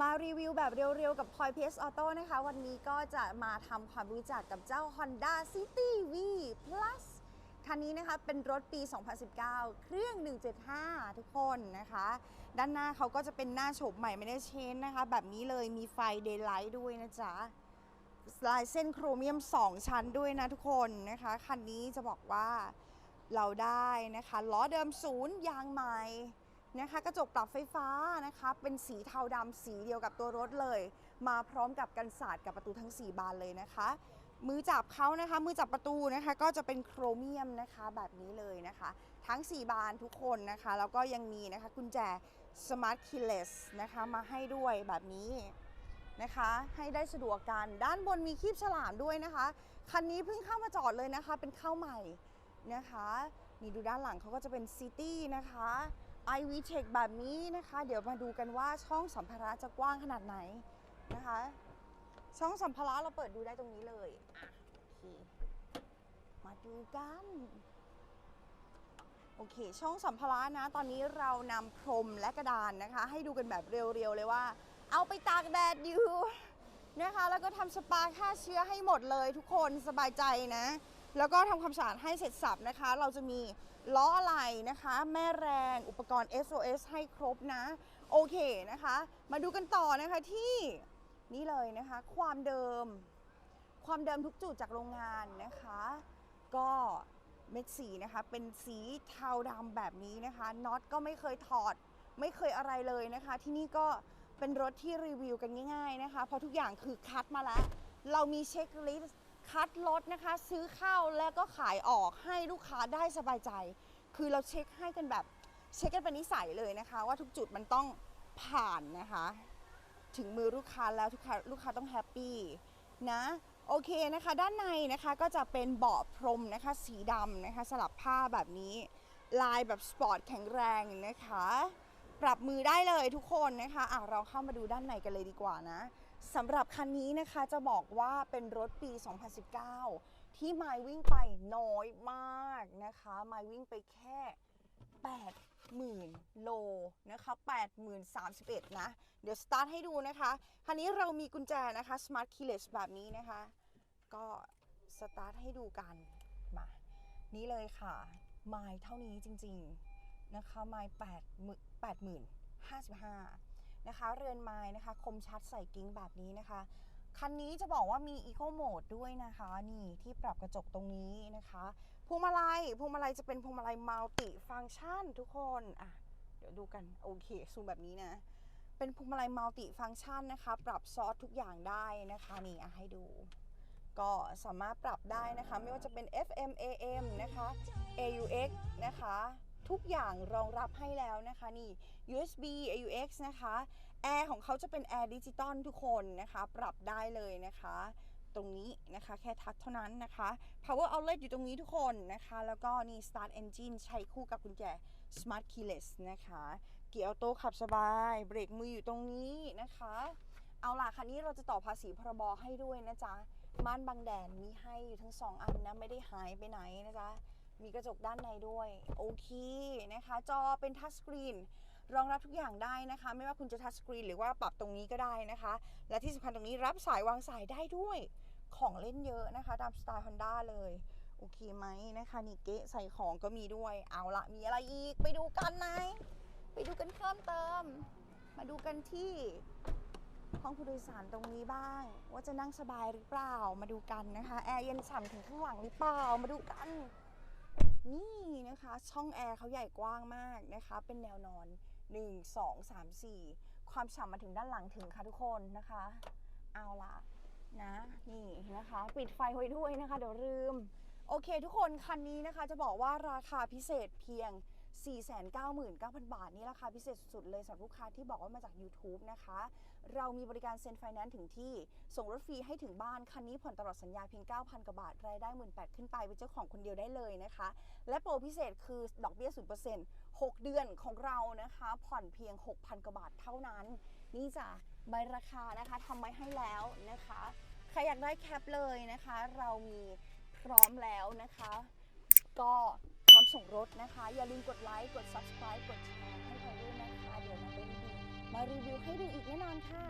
มารีวิวแบบเร็วๆ กับพลอย PS Auto นะคะ วันนี้ก็จะมาทำความรู้จักกับเจ้า Honda City V Plus คันนี้นะคะเป็นรถปี 2019 เครื่อง175ทุกคนนะคะ ด้านหน้าเขาก็จะเป็นหน้าโฉบใหม่ไม่ได้เชนนะคะ แบบนี้เลยมีไฟ Daylight ด้วยนะจ๊ะลายเส้นโครเมียม 2 ชั้นด้วยนะทุกคนนะคะ คันนี้จะบอกว่าเราได้นะคะล้อเดิมศูนย์ยางใหม่ นะคะกระจกปรับไฟฟ้านะคะเป็นสีเทาดำสีเดียวกับตัวรถเลย มาพร้อมกับกันศาสตร์กับประตูทั้ง 4 บานเลยนะคะ มือจับเขานะคะ มือจับประตูนะคะก็จะเป็นโครเมียมนะคะแบบนี้เลยนะคะ ทั้ง 4 บานทุกคนนะคะ แล้วก็ยังมีนะคะกุญแจ Smart Keyless นะคะมาให้ด้วยแบบนี้นะคะให้ได้สะดวกกันด้านบนมีคีบฉลามด้วยนะคะ คันนี้เพิ่งเข้ามาจอดเลยนะคะ เป็นเข้าใหม่นะคะนี่ดูด้านหลังเขาก็จะเป็นซิตี้นะคะ i v t e c h แบบนี้นะคะ เดี๋ยวมาดูกันว่าช่องสัมภาระจะกว้างขนาดไหนนะคะ ช่องสัมภาระเราเปิดดูได้ตรงนี้เลยอะโอเคมาดูกันโอเค ช่องสัมภาระนะ ตอนนี้เรานำพรมและกระดานนะคะ ให้ดูกันแบบเรียวๆเลยว่า เอาไปตากแดดอยู่นะคะ แล้วก็ทำสปาฆ่าเชื้อให้หมดเลยทุกคนสบายใจนะ แล้วก็ทำความสะอาดให้เสร็จสับนะคะ เราจะมีล้ออะไรนะคะ แม่แรงอุปกรณ์ SOS ให้ครบนะ โอเคนะคะ มาดูกันต่อนะคะที่นี่เลยนะคะ ความเดิม ความเดิมทุกจุดจากโรงงานนะคะ ก็เม็ดสีนะคะเป็นสีเทาดำแบบนี้นะคะน็อตก็ไม่เคยถอดไม่เคยอะไรเลยนะคะ ที่นี่ก็เป็นรถที่รีวิวกันง่าย ๆนะคะ เพราะทุกอย่างคือคัดมาแล้ว เรามีเช็คลิสต์ คัดรถนะคะ ซื้อเข้าแล้วก็ขายออกให้ลูกค้าได้สบายใจ คือเราเช็คให้กันแบบเช็คกันเป็นนิสัยเลยนะคะ ว่าทุกจุดมันต้องผ่านนะคะ ถึงมือลูกค้าแล้วทุกค้าลูกค้าต้องแฮปปี้นะโอเคนะคะ ด้านในนะคะก็จะเป็นเบาะพรมนะคะ สีดำนะคะ สลับผ้าแบบนี้ ลายแบบสปอร์ตแข็งแรงนะคะ ปรับมือได้เลยทุกคนนะคะอะเราเข้ามาดูด้านในกันเลยดีกว่านะ สำหรับคันนี้นะคะจะบอกว่าเป็นรถปี 2019 ที่ไมวิ่งไปน้อยมากนะคะไมวิ่งไปแค่ 80,000 โลนะคะ80,031 นะ เดี๋ยวสตาร์ทให้ดูนะคะ คันนี้เรามีกุญแจนะคะ Smart Keyless แบบนี้นะคะ ก็สตาร์ทให้ดูกันมานี่เลยค่ะไมล์เท่านี้จริงๆนะคะไมล์8 80,055 นะคะ เรือนไม้นะคะ คมชัดใส่กิ้งแบบนี้นะคะ คันนี้จะบอกว่ามี Eco Mode ด้วยนะคะ นี่ที่ปรับกระจกตรงนี้นะคะพวงมาลัยพวงมาลัยจะเป็นพวงมาลัยมัลติฟังชันทุกคนอะเดี๋ยวดูกันโอเคซูมแบบนี้นะเป็นพวงมาลัยมัลติฟังชันนะคะ ปรับซอสทุกอย่างได้นะคะนี่อะให้ดู ก็สามารถปรับได้นะคะ ไม่ว่าจะเป็น FM AM นะคะ AUX นะคะ ทุกอย่างรองรับให้แล้วนะคะนี่ USB AUX นะคะแอร์ของเขาจะเป็นแอร์ดิจิตอลทุกคนนะคะ ปรับได้เลยนะคะ ตรงนี้นะคะแค่ทักเท่านั้นนะคะ power outlet อยู่ตรงนี้ทุกคนนะคะ แล้วก็นี่ start engine ใช้คู่กับกุญแจ smart keyless นะคะ เกียร์ออโต้ขับสบาย เบรกมืออยู่ตรงนี้นะคะ เอาล่ะคันนี้เราจะต่อภาษีพรบให้ด้วยนะจ๊ะม่านบังแดดมีให้อยู่ทั้งสองอันนะ ไม่ได้หายไปไหนนะจ๊ะ มีกระจกด้านในด้วย โอเคนะคะ จอเป็นทัชสกรีนรองรับทุกอย่างได้นะคะ ไม่ว่าคุณจะทัชสกรีนหรือว่าปรับตรงนี้ก็ได้นะคะ และที่สำคัญตรงนี้รับสายวางสายได้ด้วยของเล่นเยอะนะคะ ตามสไตล์ Honda เลย โอเคไหมนะคะนี่เกะใส่ของก็มีด้วย เอาละมีอะไรอีกไปดูกันไหนไปดูกันเพิ่มเติม มาดูกันที่ห้องผู้โดยสารตรงนี้บ้าง ว่าจะนั่งสบายหรือเปล่ามาดูกันนะคะ แอร์เย็นฉ่ำถึงข้างหลังหรือเปล่ามาดูกัน นี่นะคะ ช่องแอร์เขาใหญ่กว้างมากนะคะ เป็นแนวนอน 1 2 3 4 ความฉ่ำมาถึงด้านหลังถึงค่ะทุกคนนะคะ เอาละนะนี่นะคะ ปิดไฟไว้ด้วยนะคะ เดี๋ยวลืม โอเคทุกคนคันนี้นะคะจะบอกว่าราคาพิเศษเพียง 499,000 บาทนี่ราคาพิเศษสุดๆเลยสำหรับลูกค้าที่บอกว่ามาจาก YouTube นะคะ เรามีบริการเซ็นไฟแนนซ์ถึงที่ ส่งรถฟรีให้ถึงบ้าน คันนี้ผ่อนตลอดสัญญาเพียง 9,000 กว่าบาท รายได้ 18,000 ขึ้นไปเป็นเจ้าของคนเดียวได้เลยนะคะ และโปรพิเศษคือดอกเบี้ย 0% 6 เดือนของเรานะคะ ผ่อนเพียง 6,000 กว่าบาทเท่านั้น นี่จ้ะใบราคานะคะทำไว้ให้แล้วนะคะใครอยากได้แคปเลยนะคะ เรามีพร้อมแล้วนะคะ ก็ ควมส่งรถนะคะ อย่าลืมกดไลค์กด subscribe กดแชร์ให้เราด้วยนะคะ เดี๋ยวมาเป็นดีมารีวิวให้ดูอีกแน่นอนค่ะ